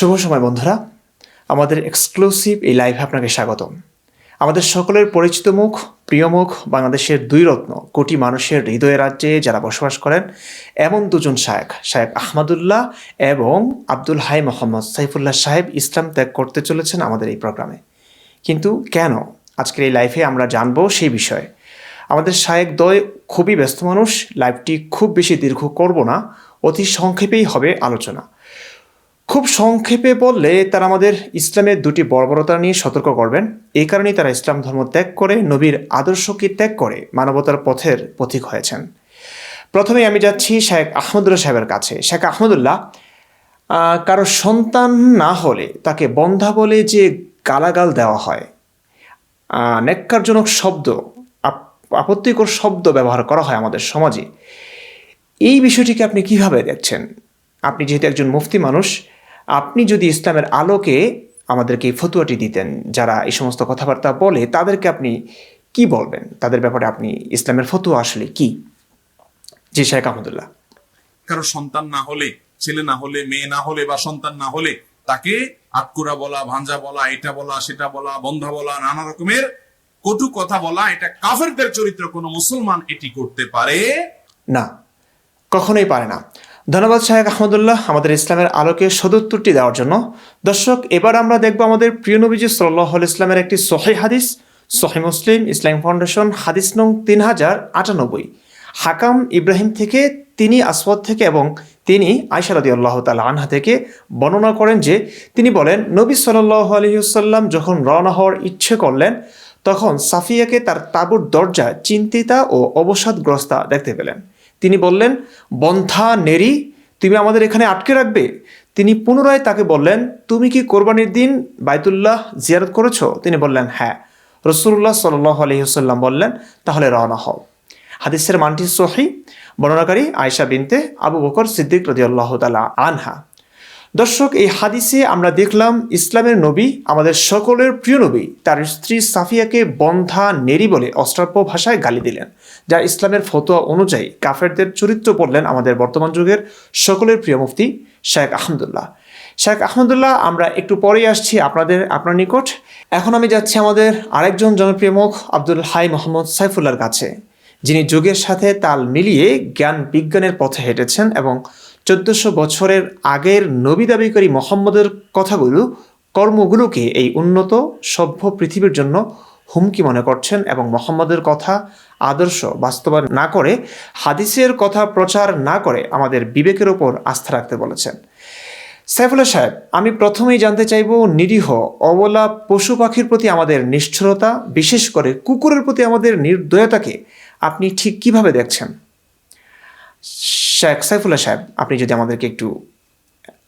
শুভ সময়, বন্ধুরা। আমাদের এক্সক্লুসিভ এই লাইভে আপনাকে স্বাগতম। আমাদের সকলের পরিচিত মুখ, প্রিয় মুখ বাংলাদেশের দুই রত্ন, কোটি মানুষের হৃদয় রাজ্যে যারা বসবাস করেন, এমন দুজন শায়েক শায়েক আহমদুল্লাহ এবং আব্দুল হাই মোহাম্মদ সাইফুল্লাহ সাহেব ইসলাম ত্যাগ করতে চলেছেন আমাদের এই প্রোগ্রামে। কিন্তু কেন আজকের এই লাইফে আমরা জানব সেই বিষয়ে। আমাদের শায়েক দয় খুবই ব্যস্ত মানুষ লাইভটি খুব বেশি দীর্ঘ করব না, অতি সংক্ষেপেই হবে আলোচনা। খুব সংক্ষেপে বললে তারা আমাদের ইসলামের দুটি বর্বরতা নিয়ে সতর্ক করবেন। এই কারণেই তারা ইসলাম ধর্ম ত্যাগ করে, নবীর আদর্শকে ত্যাগ করে মানবতার পথের পথিক হয়েছেন। প্রথমে আমি যাচ্ছি শেখ আহমদুল্লাহ সাহেবের কাছে। শেখ আহমদুল্লাহ কারও সন্তান না হলে তাকে বন্ধা বলে যে গালাগাল দেওয়া হয় ন্যাক্কারজনক শব্দ, আপ- আপত্তিকর শব্দ ব্যবহার করা হয় আমাদের সমাজে। এই বিষয়টিকে আপনি কীভাবে দেখছেন? আপনি যেহেতু একজন মুফতি মানুষ আপনি যদি ইসলামের আলোকে আমাদেরকে এই ফতুয়াটি দিতেন যারা এই সমস্ত কথাবার্তা বলে তাদেরকে আপনি কি বলবেন? তাদের ব্যাপারে আপনি ইসলামের ফতুয়া আসলে কি? জি শেখ আহমদুল্লাহ। কারও সন্তান না হলে ছেলে না হলে মেয়ে না হলে বা সন্তান না হলে তাকে আটকুরা বলা ভাঞ্জা বলা এটা বলা সেটা বলা বন্ধা বলা নানা রকমের কটু কথা বলা এটা কাফেরদের চরিত্র কোনো মুসলমান এটি করতে পারে না কখনোই পারে না। ধন্যবাদ শাহেক আহমদুল্লাহ আমাদের ইসলামের আলোকে সদুত্তরটি দেওয়ার জন্য। দর্শক, এবার আমরা দেখব আমাদের প্রিয় নবীজি সাল্লাহ ইসলামের একটি সহি হাদিস সহি মুসলিম ইসলাম ফাউন্ডেশন, হাদিস নং তিন হাজার আটানব্বই। হাকাম ইব্রাহিম থেকে, তিনি আসওয়াদ থেকে এবং তিনি আয়সারদি আল্লাহ তালা আনহা থেকে বর্ণনা করেন যে, তিনি বলেন, নবী সাল্লাহ আলহিউসাল্লাম যখন রওনা হওয়ার ইচ্ছে করলেন, তখন সাফিয়াকে তার তাঁবুর দরজা চিন্তিতা ও অবসাদগ্রস্তা দেখতে পেলেন। তিনি বললেন বন্থা নেরি তুমি আমাদের এখানে আটকে রাখবে? তিনি পুনরায় তাকে বললেন, তুমি কি কোরবানির দিন বাইতুল্লাহ জিয়ারত করেছ? তিনি বললেন হ্যাঁ। রসুল্লাহ সাল্লাহ আলহিহসাল্লাম বললেন, তাহলে রওনা হও। হাদিসের মানটি সহি, বর্ণনাকারী আয়সা বিনতে আবু বকর সিদ্দিক রদি আল্লাহ তালা আনহা। দর্শক, এই হাদিসে আমরা দেখলাম, ইসলামের নবী আমাদের সকলের প্রিয় নবী, তার স্ত্রী সাফিয়াকে বন্ধা নেরি বলে অস্ট্রাপ্য ভাষায় গালি দিলেন। যা ইসলামের ফতোয়া অনুযায়ী কাফেরদের চরিত্র পড়লেন আমাদের বর্তমান যুগের সকলের প্রিয় মুফতি শেখ আহমদুল্লাহ। শেখ আহমদুল্লাহ, আমরা একটু পরেই আসছি আপনাদের, আপনার নিকট। এখন আমি যাচ্ছি আমাদের আরেকজন জনপ্রিয় মুখ, আব্দুল হাই মোহাম্মদ সাইফুল্লার কাছে, যিনি যুগের সাথে তাল মিলিয়ে জ্ঞান বিজ্ঞানের পথে হেঁটেছেন এবং চোদ্দশো বছরের আগের নবী দাবিকারী মোহাম্মদের কথাগুলো, কর্মগুলোকে এই উন্নত, সভ্য পৃথিবীর জন্য হুমকি মনে করছেন এবং মোহাম্মদের কথা আদর্শ বাস্তবায়ন না করে, হাদিসের কথা প্রচার না করে আমাদের বিবেকের ওপর আস্থা রাখতে বলেছেন। সাইফুল্লাহ সাহেব, আমি প্রথমেই জানতে চাইব নিরীহ, অবলা পশু পাখির প্রতি আমাদের নিষ্ঠুরতা, বিশেষ করে কুকুরের প্রতি আমাদের নির্দয়তাকে আপনি ঠিক কীভাবে দেখছেন? শেখ সাইফুল্লাহ সাহেব, আপনি যদি আমাদেরকে একটু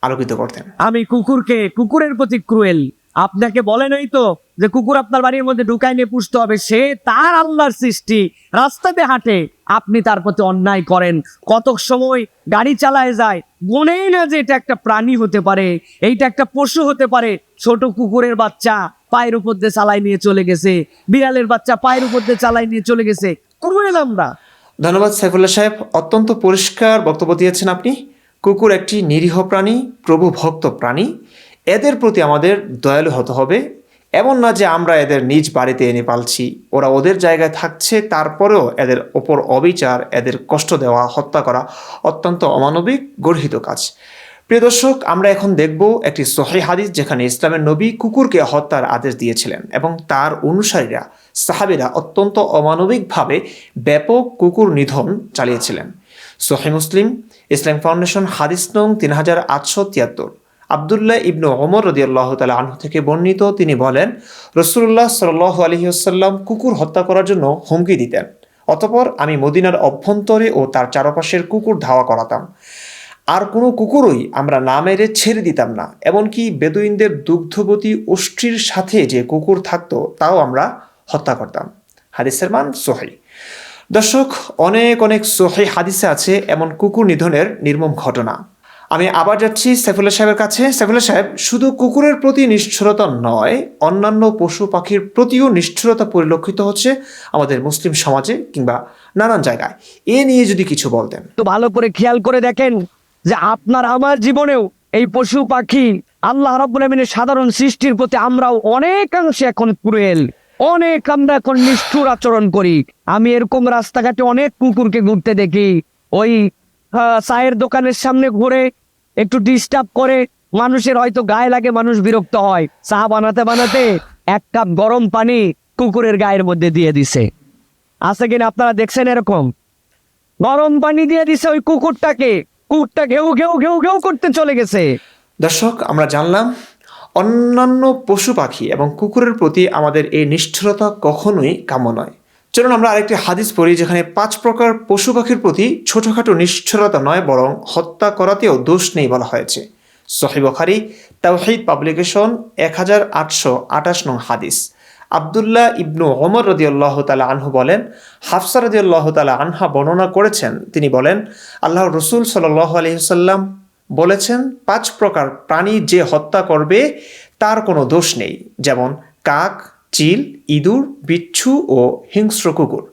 আলোকিত করতেন। আমি কুকুরকে, কুকুরের প্রতি ক্রুয়েল আপনাকে বলে নাই তো যে কুকুর আপনার বাড়ির মধ্যে ঢুকাই নিয়ে পুষতে হবে। সে তার আল্লাহর সৃষ্টি। রাস্তাতে হাঁটে। আপনি তার প্রতি অন্যায় করেন। কত সময় গাড়ি চালায় যায়। মনেই না যে এটা একটা প্রাণী হতে পারে। এইটা একটা পশু হতে পারে। ছোট কুকুরের বাচ্চা পায়ের উপর দিয়ে চালাই নিয়ে চলে গেছে। বিড়ালের বাচ্চা পায়ের উপর দিয়ে চালাই নিয়ে চলে গেছে। ক্রুয়েল আমরা। ধন্যবাদ সাইফুল্লাহ সাহেব। অত্যন্ত পরিষ্কার বক্তব্য দিয়েছেন আপনি। কুকুর একটি নিরীহ প্রাণী, প্রভু ভক্ত প্রাণী। এদের প্রতি আমাদের দয়ালু হতে হবে। এমন না যে আমরা এদের নিজ বাড়িতে এনে পালছি। ওরা ওদের জায়গায় থাকছে, তারপরেও এদের ওপর অবিচার, এদের কষ্ট দেওয়া, হত্যা করা অত্যন্ত অমানবিক, গর্হিত কাজ। প্রিয় দর্শক, আমরা এখন দেখব একটি সহি হাদিস যেখানে ইসলামের নবী কুকুরকে হত্যার আদেশ দিয়েছিলেন এবং তার অনুসারীরা, সাহাবিরা অত্যন্ত অমানবিকভাবে ব্যাপক কুকুর নিধন চালিয়েছিলেন। সহি মুসলিম, ইসলাম ফাউন্ডেশন, হাদিস নং তিন হাজার আটশো তিয়াত্তর। আবদুল্লাহ ইবনু ওমর রদিয়াল্লাহ তালা আনহু থেকে বর্ণিত, তিনি বলেন রসুল্লাহ সাল আলহিহাসাল্লাম কুকুর হত্যা করার জন্য হুমকি দিতেন। অতপর আমি মদিনার অভ্যন্তরে ও তার চারপাশের কুকুর ধাওয়া করাতাম। আর কোনো কুকুরই আমরা না মেরে ছেড়ে দিতাম না। এমনকি বেদুইনদের দুগ্ধবতী উষ্ট্রির সাথে যে কুকুর থাকতো, তাও আমরা হত্যা করতাম। হাদিসের মান সোহাই দর্শক, অনেক অনেক সোহাই হাদিসে আছে এমন কুকুর নিধনের নির্মম ঘটনা। আমি আবার যাচ্ছি সাইফুল্লাহ সাহেবের কাছে। সাইফুল্লাহ সাহেব, শুধু কুকুরের প্রতি নিষ্ঠুরতা নয়, অন্যান্য পশু পাখির প্রতিও নিষ্ঠুরতা পরিলক্ষিত হচ্ছে আমাদের মুসলিম সমাজে কিংবা নানান জায়গায়। এ নিয়ে যদি কিছু বলতেন। তো ভালো করে খেয়াল করে দেখেন যে আপনার আমার জীবনেও এই পশু পাখি আল্লাহ রাব্বুল আমিনের সাধারণ সৃষ্টির প্রতি আমরাও অনেকাংশে এখন ক্রুয়েল। অনেক আমরা এখন নিষ্ঠুর আচরণ করি। আমি এরকম রাস্তাঘাটে অনেক কুকুরকে ঘুরতে দেখি। ওই চায়ের দোকানের সামনে ঘুরে একটু ডিস্টার্ব করে, মানুষের হয়তো গায়ে লাগে মানুষ বিরক্ত হয়। চা বানাতে বানাতে এক কাপ গরম পানি কুকুরের গায়ের মধ্যে দিয়ে দিছে। আছে কিনা আপনারা দেখছেন এরকম? গরম পানি দিয়ে দিছে ওই কুকুরটাকে। কুকুরটা ঘেউ ঘেউ ঘেউ ঘেউ করতে চলে গেছে। দর্শক, আমরা জানলাম, অন্যান্য পশু পাখি এবং কুকুরের প্রতি আমাদের এই নিষ্ঠুরতা কখনোই কাম্য নয়। চলুন আমরা আরেকটি হাদিস পড়ি যেখানে পাঁচ প্রকার পশু পাখির প্রতি ছোটখাটো নিষ্ঠুরতা নয়, বরং হত্যা করাতেও দোষ নেই বলা হয়েছে। সহিবখারি তাওহিদ পাবলিকেশন এক হাজার আটশো আঠাশ নং হাদিস। আবদুল্লাহ ইবনু ওমর রদিয়াল্লাহ তালা আনহু বলেন, হাফসা রদিয়াল্লাহ তালা আনহা বর্ণনা করেছেন। তিনি বলেন আল্লাহ রসুল সাল্লাহ আলহিহাল্লাম বলেছেন, পাঁচ প্রকার প্রাণী যে হত্যা করবে, তার কোনো দোষ নেই। যেমন কাক চিল, ইঁদুর, বিচ্ছু ও হিংস্র কুকুর।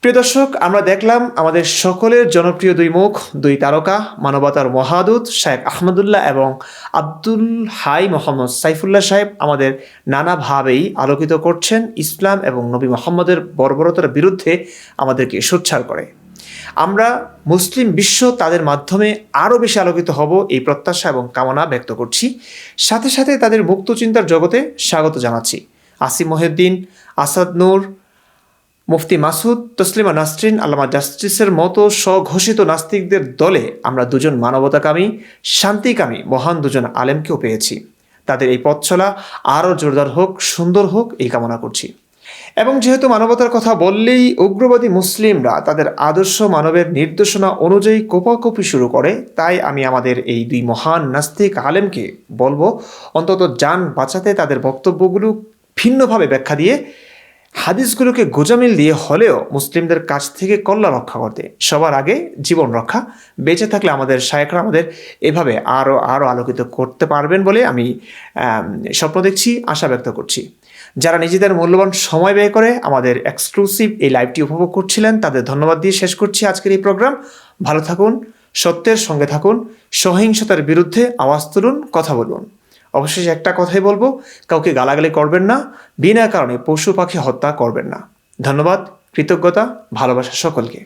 প্রিয় দর্শক, আমরা দেখলাম আমাদের সকলের জনপ্রিয় দুই মুখ, দুই তারকা, মানবতার মহাদূত শাহেখ আহমদুল্লাহ এবং আব্দুল হাই মোহাম্মদ সাইফুল্লাহ সাহেব আমাদের নানাভাবেই আলোকিত করছেন ইসলাম এবং নবী মোহাম্মদের বর্বরতার বিরুদ্ধে আমাদেরকে সোচ্চার করে। আমরা মুসলিম বিশ্ব তাদের মাধ্যমে আরও বেশি আলোকিত হব এই প্রত্যাশা এবং কামনা ব্যক্ত করছি। সাথে সাথে তাদের মুক্ত চিন্তার জগতে স্বাগত জানাচ্ছি। আসিম মহিউদ্দিন, আসাদ নূর, মুফতি মাসুদ তসলিমা নাসরিন, আল্লামা জাস্টিসের মতো স্বঘোষিত নাস্তিকদের দলে আমরা দুজন মানবতাকামী, শান্তিকামী, মহান দুজন আলেমকেও পেয়েছি। তাদের এই পথ চলা আরও জোরদার হোক, সুন্দর হোক, এই কামনা করছি। এবং যেহেতু মানবতার কথা বললেই উগ্রবাদী মুসলিমরা তাদের আদর্শ মানবের নির্দেশনা অনুযায়ী কোপাকপি শুরু করে, তাই আমি আমাদের এই দুই মহান নাস্তিক আলেমকে বলব, অন্তত যান বাঁচাতে তাদের বক্তব্যগুলো ভিন্নভাবে ব্যাখ্যা দিয়ে হাদিসগুলোকে গোজামিল দিয়ে হলেও মুসলিমদের কাছ থেকে কল্লা রক্ষা করতে। সবার আগে জীবন রক্ষা। বেঁচে থাকলে আমাদের শায়করা আমাদের এভাবে আরও আরও আলোকিত করতে পারবেন বলে আমি স্বপ্ন দেখছি, আশা ব্যক্ত করছি। যারা নিজেদের মূল্যবান সময় ব্যয় করে আমাদের এক্সক্লুসিভ এই লাইভটি উপভোগ করছিলেন, তাদের ধন্যবাদ দিয়ে শেষ করছি আজকের এই প্রোগ্রাম ভালো থাকুন, সত্যের সঙ্গে থাকুন, সহিংসতার বিরুদ্ধে আওয়াজ তুলুন, কথা বলুন। অবশেষে একটা কথাই বলব, কাউকে গালাগালি করবেন না, বিনা কারণে পশু পাখি হত্যা করবেন না। ধন্যবাদ, কৃতজ্ঞতা, ভালোবাসা সকলকে।